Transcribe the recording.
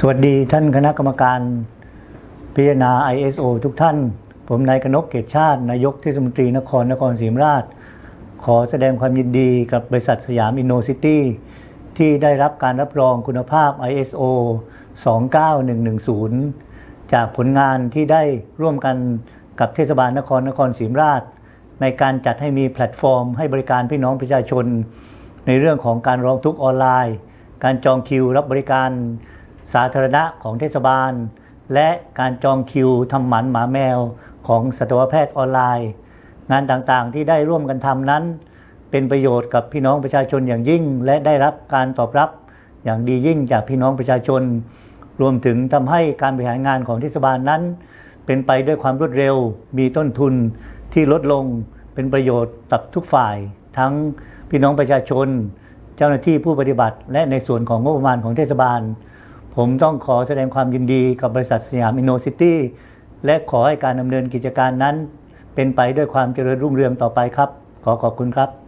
สวัสดีท่านคณะกรรมการพิจารณา ISO ทุกท่าน ผมนายกนกเกตชาติ นายกเทศมนตรีนครนครศรีธรรมราช ขอแสดงความยินดีกับบริษัทสยามอินโนซิตี้ที่ได้รับการรับรองคุณภาพ ISO 29110 จากผลงานที่ได้ร่วมกันกับเทศบาลนครนครศรีธรรมราช ในการจัดให้มีแพลตฟอร์ม ให้บริการพี่น้องประชาชน ในเรื่องของการร้องทุกข์ออนไลน์ การจองคิวรับบริการ สาธารณะของเทศบาล และการจองคิวทำหมันหมาแมวของสัตวแพทย์ออนไลน์ งานต่างๆที่ได้ร่วมกันทำนั้น เป็นประโยชน์กับพี่น้องประชาชนอย่างยิ่ง และได้รับการตอบรับอย่างดียิ่งจากพี่น้องประชาชน รวมถึงทำให้การบริหารงานของเทศบาลนั้น เป็นไปด้วยความรวดเร็ว มีต้นทุนที่ลดลงเป็นประโยชน์กับทุกฝ่าย ทั้งพี่น้องประชาชน เจ้าหน้าที่ผู้ปฏิบัติ และในส่วนของงบประมาณของเทศบาล ผมต้องขอแสดงความยินดีกับบริษัทสยามอินโนซิตี้และขอให้การดำเนินกิจการนั้น เป็นไปด้วยความเจริญรุ่งเรืองต่อไปครับ ขอขอบคุณครับ